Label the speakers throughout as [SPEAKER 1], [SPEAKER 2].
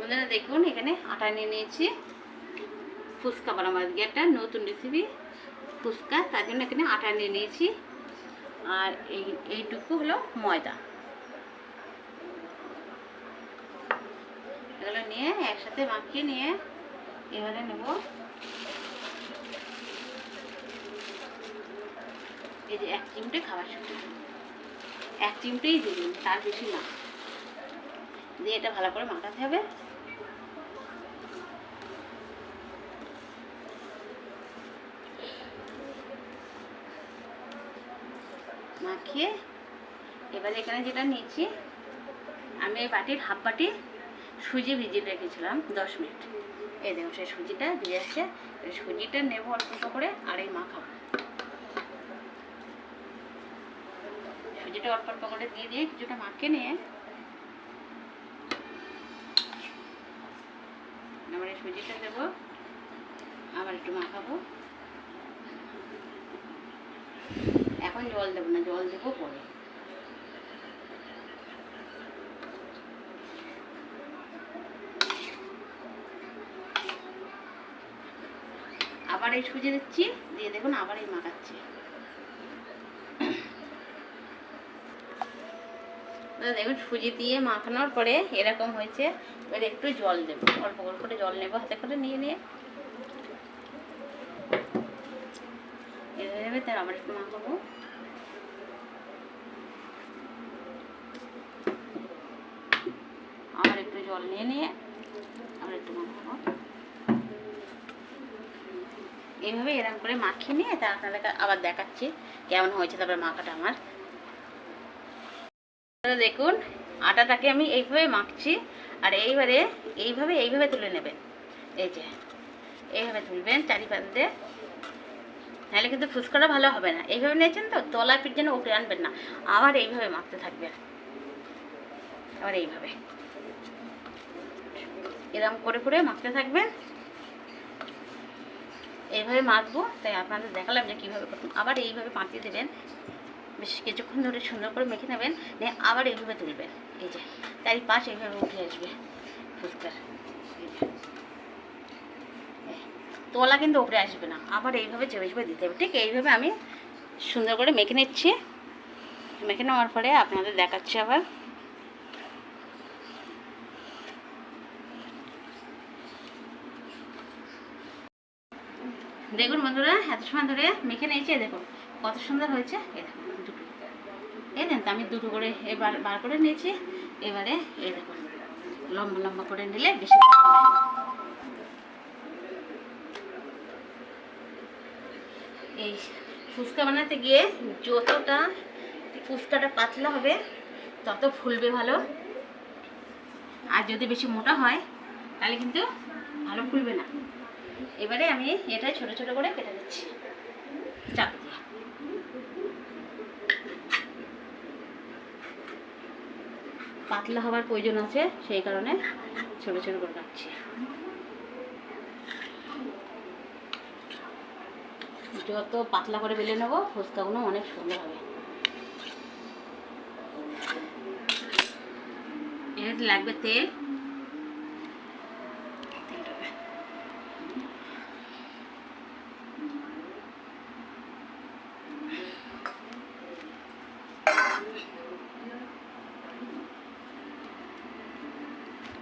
[SPEAKER 1] বন্ধুরা দেখুন, এখানে আটা নিয়ে নিয়েছি। ফুচকা বানাবো আজকে একটা নতুন রেসিপি ফুচকা। তার জন্য এখানে আটা নিয়ে নিয়েছি। আর এই, এইটুকু হলো ময়দা। এগুলো নিয়ে একসাথে মাখিয়ে নিয়ে এবারে নেব। এই যে এক চিমটে খাবার শুকনো এক চিমটেই দিন, তার বেশি না। দিয়ে এটা ভালো করে মাখাতে হবে। মাখিয়ে এবারে এখানে যেটা নিচ্ছি, আমি এই বাটির হাফ বাটি সুজি ভিজিয়ে রেখেছিলাম, দশ মিনিট। এই দেখুন, সেই সুজিটা দিয়ে আসছে সুজিটা নেব অল্প অল্প করে আর এই মাখাবো। সুজিটা অল্প অল্প করে দিয়ে দিয়ে কিছুটা মাখিয়ে নিয়ে আবার এই সুজিটা দেবো আবার একটু মাখাবো। এখন জল দেবো না, জল দেবো পরে। আবার এই সুজি দিচ্ছি, দিয়ে দেখুন আবার এই মাখাচ্ছি। দেখুন সুজি দিয়ে মাখানোর পরে এরকম হয়েছে, এবার একটু জল দেবো, অল্প অল্প করে জল নেব হাতে করে নিয়ে নিয়ে। এভাবে তার আবার একটু মাখাবো আবার একটু জল নিয়ে নিয়ে আবার একটু এইভাবে এরকম করে মাখিয়ে নিয়ে তা আপনাদেরকে আবার দেখাচ্ছি কেমন হয়েছে তারপরে মাখাটা আমার। দেখুন, আটাটাকে আমি এইভাবে মাখছি আর এইবারে এইভাবে এইভাবে তুলে নেবেন। এই যে, এইভাবে তুলবেন চারিপাশে নাহলে কিন্তু ফুচকাটা ভালো হবে না। এইভাবে নিয়েছেন তো তলা পিঠ যেন উপরে আনবেন না। আবার এইভাবে মাখতে থাকবেন। আবার এইভাবে। এরকম করে করে মাখতে থাকবেন। এইভাবে মাখবো, তাই আপনাদের দেখালাম যে কীভাবে করতাম আবার এইভাবে পাঁচিয়ে দেবেন। বেশ কিছুক্ষণ ধরে সুন্দর করে মেখে নেবেন, নিয়ে আবার এইভাবে তুলবেন। এই যে চারি পাশ এইভাবে উঠে আসবে। ফুচকার যে। কিন্তু ওপরে আসবে না। আবার এইভাবে চেপে চেপে দিতে হবে। ঠিক এইভাবে আমি সুন্দর করে মেখে নিচ্ছি। মেখে নেওয়ার পরে আপনাদের দেখাচ্ছি আবার। দেখুন বন্ধুরা, এত সময় ধরে মেখে নিয়েছি দেখুন, কত সুন্দর হয়েছে। এ দেখুন, দুটো। এই দেন আমি দুটো করে এবার বার করে নিয়েছি। এবারে এ দেখুন, লম্বা লম্বা করে নিলে বেশি। এই ফুচকা বানাতে গিয়ে যতটা ফুচকাটা পাতলা হবে, তত ফুলবে ভালো। আর যদি বেশি মোটা হয়, তাহলে কিন্তু ভালো ফুলবে না। এবারে আমি এটা ছোট ছোট করে কেটে দিচ্ছি চাকু দিয়ে। পাতলা হওয়ার প্রয়োজন আছে, সেই কারণে ছোট ছোট করে কাটছি। যত পাতলা করে বেলে নেব ফুচকাগুলো অনেক সুন্দর হবে। এর লাগবে তেল তেলটা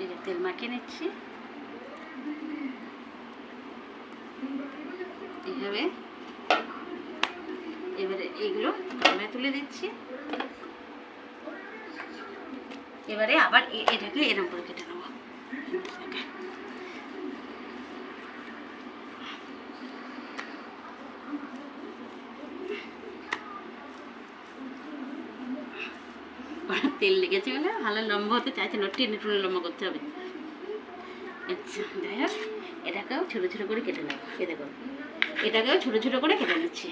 [SPEAKER 1] এই যে তেল মাখিয়ে নিচ্ছি এইভাবে এবারে এইগুলো গামলায় তুলে দিচ্ছি এবারে আবার এটাকে এরকম করে কেটে নেব তেল লেগেছে বলে ভালো লম্বা হতে চাইছে না টেনে টুনে লম্বা করতে হবে যাই হোক এটাকেও ছোটো ছোটো করে কেটে নেব। এ দেখুন এটাকেও ছোটো ছোটো করে কেটে নিচ্ছি।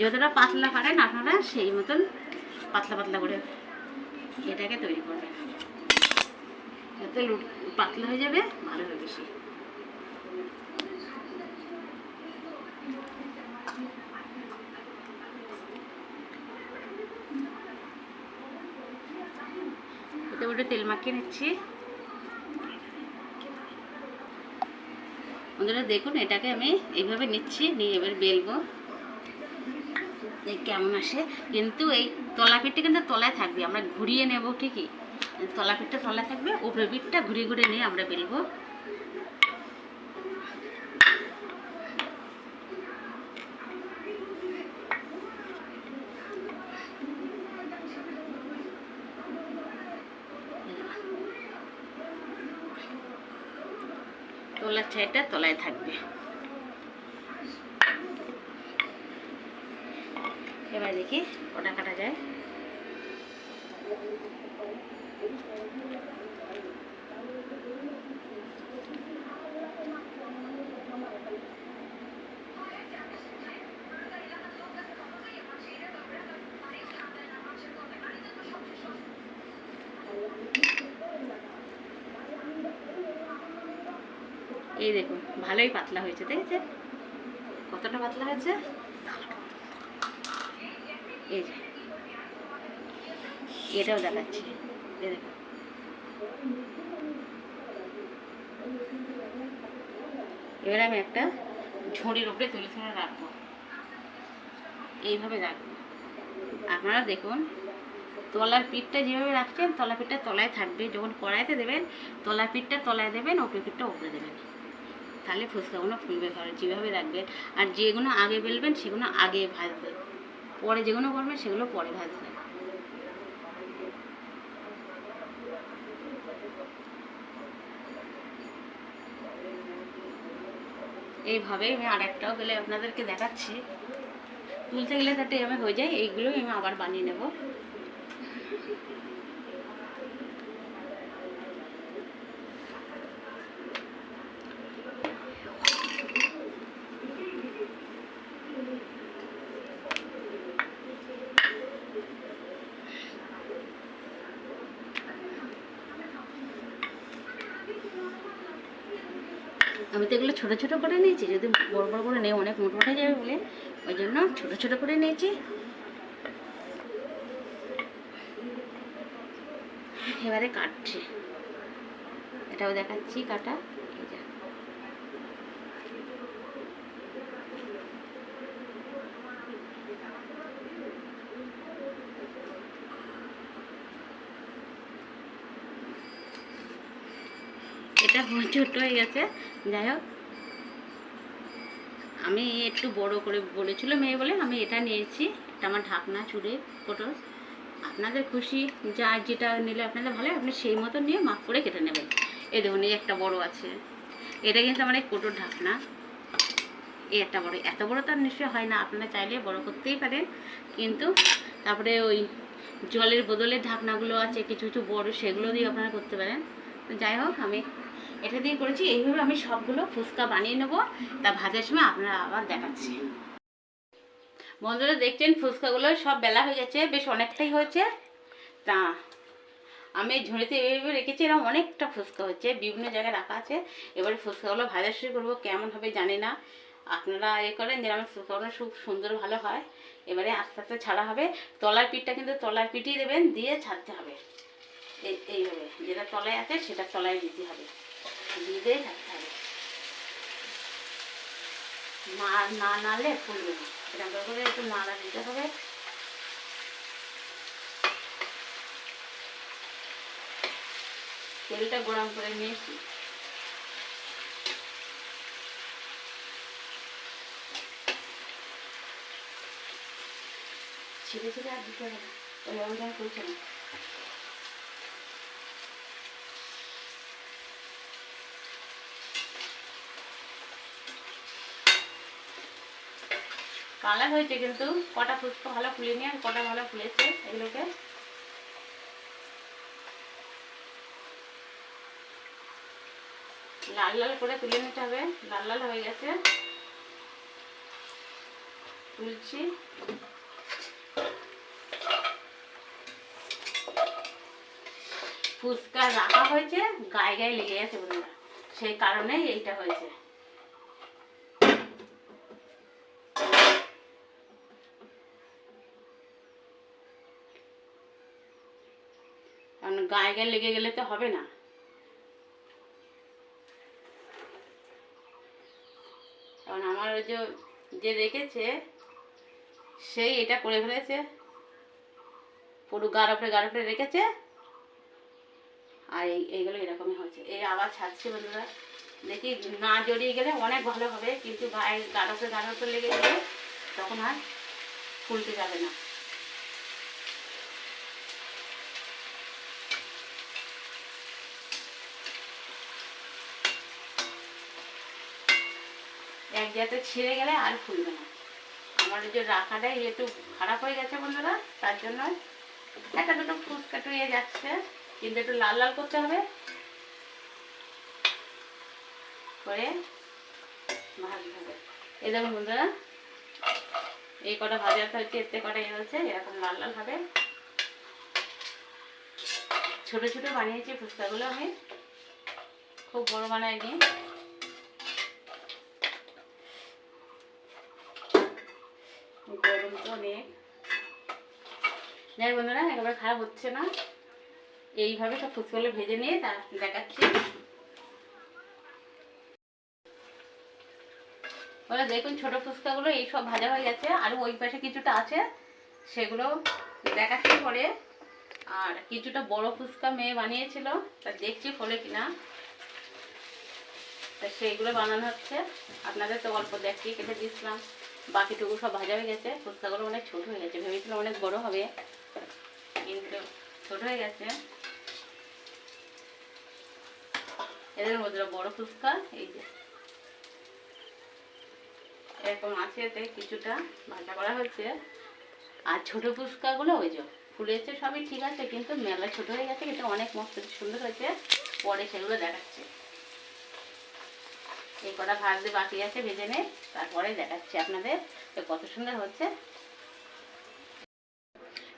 [SPEAKER 1] যতটা পাতলা পারেন আপনারা সেই মতন পাতলা পাতলা করে এটাকে তৈরি করবেন যত পাতলা হয়ে যাবে, ভালো হবে বেশি। তেল মাখিয়ে নিচ্ছি। বন্ধুরা, দেখুন, এটাকে আমি এইভাবে নিচ্ছি, নিয়ে এবার বেলবো। কেমন আসে। কিন্তু এই তলাপিটটা কিন্তু তলায় থাকবে, আমরা ঘুরিয়ে নেব ঠিকই। তলাপিটটা তলায় থাকবে উপরে পিঠটা ঘুরিয়ে ঘুরিয়ে নিয়ে আমরা বেলবো। তলার ছাইটা তলায় থাকবে। এবার দেখি ওটা কাটা যায়। এই দেখুন, ভালোই পাতলা হয়েছে দেখেছেন কতটা পাতলা হয়েছে? এই যে, এটাও দেখাচ্ছি, এই এবার আমি একটা ঝুড়ির উপরে তুলে তুলে রাখব। এইভাবে রাখব। আপনারা দেখুন, তলার পিঠটা যেভাবে রাখছেন তলা পিঠটা তলায় থাকবে। যখন কড়াইতে দেবেন তলা পিঠটা তলায় দেবেন ওপরে পিঠটা উপরে দেবেন। তাহলে ফুচকাগুলো ফুলবে ঘরে যেভাবে রাখবেন আর যেগুলো আগে বেলবেন সেগুলো আগে ভাজবেন। পরে যেগুলো করবেন সেগুলো পরে ভাজবেন। এইভাবে আমি আর একটাও আপনাদেরকে দেখাচ্ছি। তুলতে গেলে তাতে এভাবে হয়ে যায়, এইগুলোই আমি আবার বানিয়ে নেব। আমি তো এগুলো ছোটো ছোটো করে নিয়েছি, যদি বড় বড় করে নেই, অনেক মোটো হয়ে যাবে বলে। ওই জন্য ছোটো ছোটো করে নিয়েছি। এবারে কাটছি। এটাও দেখাচ্ছি কাটা এই যে। এটা ছোট হয়ে গেছে। যাই হোক। আমি একটু বড় করে বলেছিল মেয়ে বলে আমি এটা নিয়েছি। এটা আমার ঢাকনা চুড়ে পটল। আপনাদের খুশি, যা যেটা নিলে আপনাদের ভালো আপনি সেই মতো নিয়ে মাপ করে কেটে নেবেন। এই দেখুন, এই একটা বড় আছে। এটা কিন্তু আমার এই কোটোর ঢাকনা। এই একটা বড়, এত বড় তো আর নিশ্চয়ই হয় না, আপনারা চাইলে বড় করতেই পারেন। কিন্তু তারপরে ওই জলের বদলে ঢাকনাগুলো আছে, কিছু কিছু বড়, সেগুলো দিয়ে আপনারা করতে পারেন। যাই হোক, আমি এটা দিয়ে করেছি। এইভাবে আমি সবগুলো ফুচকা বানিয়ে নেব। তা ভাজার সময় আপনারা আবার দেখাচ্ছি। বন্ধুরা, দেখছেন ফুচকাগুলো সব বেলা হয়ে গেছে, বেশ অনেকটাই হয়েছে। তা আমি ঝুড়িতে এইভাবে রেখেছি এরকম অনেকটা ফুচকা হচ্ছে, বিভিন্ন জায়গায় রাখা আছে। এবারে ফুচকাগুলো ভাজা শুরু করব, কেমন হবে জানি না। আপনারা এ করেন যেরকম ফুচকাগুলো খুব সুন্দর ভালো হয়। এবারে আস্তে আস্তে ছাড়া হবে। তলার পিঠটা কিন্তু তলার পিঠই দেবেন, দিয়ে ছাড়তে হবে। এই, এইভাবে, যেটা তলায় আছে, সেটা তলায় দিতে হবে। দিয়ে দিয়ে না না নাড়লে ফুলবে না। এরকম করে একটু নাড়া দিতে হবে। তেলটা গরম করে নিয়েছি। ছিঁড়ে ছিঁড়ে আর দিতে হবে না। ওই রঙটা করছে না। কালার হয়েছে কিন্তু, কটা ফুচকা ভালো ফুলেনি আর কটা ভালো ফুলেছে এগুলোকে। লাল লাল করে তুলে নিতে হবে, লাল লাল হয়ে গেছে। তুলছি। ফুচকা রাখা হয়েছে, গায়ে গায়ে লেগে গেছে বন্ধুরা, সেই কারণেই এইটা হয়েছে। কারণ গায়ে গায়ে লেগে গেলে তো হবে না। কারণ আমার ওই যে রেখেছে, সেই এটা করে ফেলেছে। পুরো গাঢ় উপরে রেখেছে। আর এই, এইগুলো এরকমই হয়েছে। এই আবার ছাড়ছে বন্ধুরা। দেখি না জড়িয়ে গেলে অনেক ভালো হবে, কিন্তু গায়ে গাঢ় উপরে লেগে গেলে তখন আর ফুলতে যাবে না। এক জায়গাতে ছিঁড়ে গেলে আর ফুলবে না। আমার যে রাখাটাই একটু খারাপ হয়ে গেছে বন্ধুরা, তার জন্য একটা দুটো ফুচকা টুয়ে যাচ্ছে, কিন্তু একটু লাল লাল করতে হবে। করে ভাজতে হবে। এই দেখুন বন্ধুরা, এই কটা ভাজাতে হচ্ছে এতে কটা ইয়ে হচ্ছে এরকম লাল লাল হবে। ছোট ছোট বানিয়েছি ফুচকাগুলো আমি, খুব বড় বানাইনি। গরম অনেক যাই বন্ধুরা, একেবারে খারাপ হচ্ছে না। এইভাবে সব ফুচকাগুলো ভেজে নিয়ে তা দেখাচ্ছি। ওরা দেখুন ছোট ফুচকাগুলো, এই সব ভাজা হয়ে গেছে। আর ওই পাশে কিছুটা আছে, সেগুলো দেখাচ্ছি পরে। আর কিছুটা বড় ফুচকা মেয়ে বানিয়েছিল, তা দেখছি ফলে কিনা। তা সেইগুলো বানানো হচ্ছে। আপনাদের তো অল্প দেখছি কেটে দিয়েছিলাম। বাকিটুকু সব ভাজা হয়ে গেছে। ফুচকাগুলো অনেক ছোট হয়ে গেছে। ভেবেছিলাম অনেক বড় হবে। কিন্তু ছোট হয়ে গেছে। এদের মধ্যে বড় ফুচকা, এই যে। এরকম আছে এতে কিছুটা ভাজা করা হচ্ছে আর ছোট ফুচকাগুলো ওই যে ফুলেছে সবই ঠিক আছে, কিন্তু মেলা ছোট হয়ে গেছে, কিন্তু অনেক মস্ত সুন্দর হয়েছে। পরে সেগুলো দেখাচ্ছে। এই কটা ভাজতে বাকি আছে ভেজে নে, তারপরে দেখাচ্ছি আপনাদের তো কত সুন্দর হচ্ছে।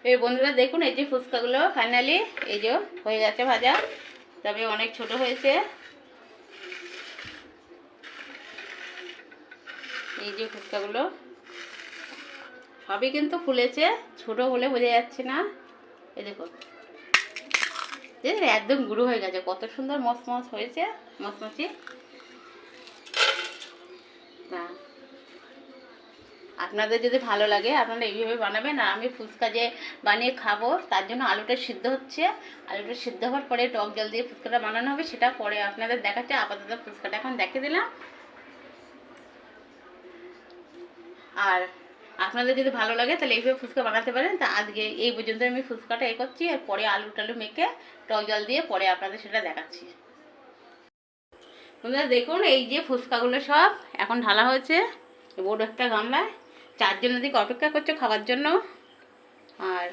[SPEAKER 1] এই বন্ধুরা দেখুন, এই যে ফুচকাগুলো ফাইনালি এই যে হয়ে গেছে ভাজা, তবে অনেক ছোট হয়েছে। এই যে ফুচকাগুলো, সবই কিন্তু ফুলেছে, ছোট বলে বোঝা যাচ্ছে না। এই দেখুন একদম গুঁড়ো হয়ে গেছে, কত সুন্দর মসমস হয়েছে মসমসি তা। আপনাদের যদি ভালো লাগে, আপনারা এইভাবে বানাবেন আর আমি ফুচকা যে বানিয়ে খাব, তার জন্য আলুটা সিদ্ধ হচ্ছে। আলুটা সিদ্ধ হওয়ার পরে টক জল দিয়ে ফুচকাটা বানানো হবে, সেটা পরে আপনাদের দেখাচ্ছে। আপাতত ফুচকাটা এখন দেখে দিলাম। আর আপনাদের যদি ভালো লাগে, তাহলে এইভাবে ফুচকা বানাতে পারেন। তা আজকে এই পর্যন্ত আমি ফুচকাটা এ করছি আর পরে আলু টালু মেখে টক জল দিয়ে পরে আপনাদের সেটা দেখাচ্ছি। বন্ধুরা দেখুন, এই যে ফুচকাগুলো সব এখন ঢালা হয়েছে। বড় একটা গামলায় চারজন দিকে অপেক্ষা করছে খাওয়ার জন্য। আর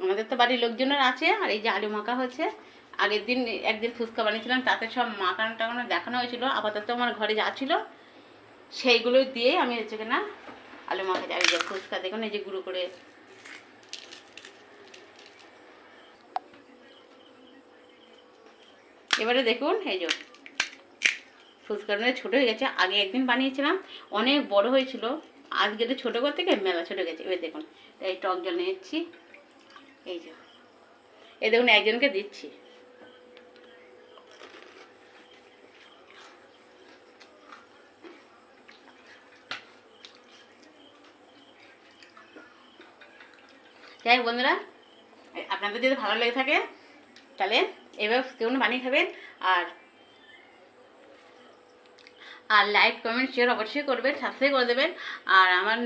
[SPEAKER 1] আমাদের তো বাড়ির লোকজনের আছে, আর এই যে আলু মাখা হয়েছে। আগের দিন একদিন ফুচকা বানিয়েছিলাম, তাতে সব মাখানো টাকানো দেখানো হয়েছিল। আপাতত আমার ঘরে যা ছিল সেইগুলো দিয়ে আমি হচ্ছে কিনা আলু মাখা যাই। ফুচকা দেখুন, এই যে গুঁড়ো করে এবারে দেখুন, এই যে ফুচকাটা ছোটো হয়ে গেছে। আগে একদিন বানিয়েছিলাম, অনেক বড় হয়েছিল। আজকে তো ছোটো করতে গিয়ে মেলা ছোটো গেছে। এবার দেখুন, এই টক জল নিয়েছি। এই যে এই দেখুন, একজনকে দিচ্ছি। যাই বন্ধুরা আপনাদের যদি ভালো লেগে থাকে, তাহলে এবার কেউ বানিয়ে খাবেন আর আর লাইক কমেন্ট শেয়ার অবশ্যই করবেন সাবস্ক্রাইব করে দেবেন। আর আমার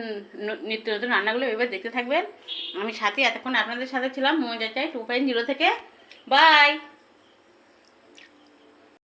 [SPEAKER 1] নিত্য নতুন রান্নাগুলো এবার দেখতে থাকবেন। আমি সাথে এতক্ষণ আপনাদের সাথে ছিলাম মজা চাই টু পয়েন্ট জিরো থেকে। বাই